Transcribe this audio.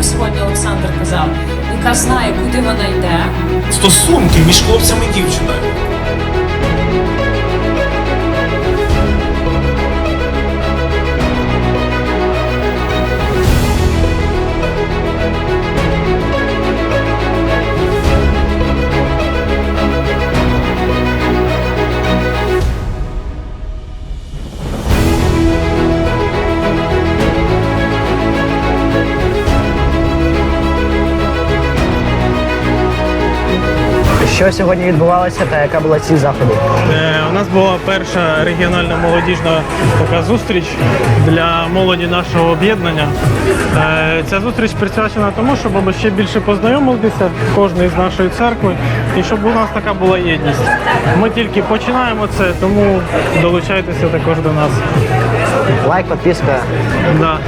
як сьогодні Олександр казав, яка знає, куди вона йде. Стосунки між хлопцем і дівчиною. Що сьогодні відбувалося та яка була ціль заходу? Е, У нас була перша регіональна молодіжна така зустріч для молоді нашого об'єднання. Е, Ця зустріч присвячена тому, щоб ми ще більше познайомилися, кожний з нашої церкви, і щоб у нас така була єдність. Ми тільки починаємо це, тому долучайтеся також до нас. Лайк, підписка. Да.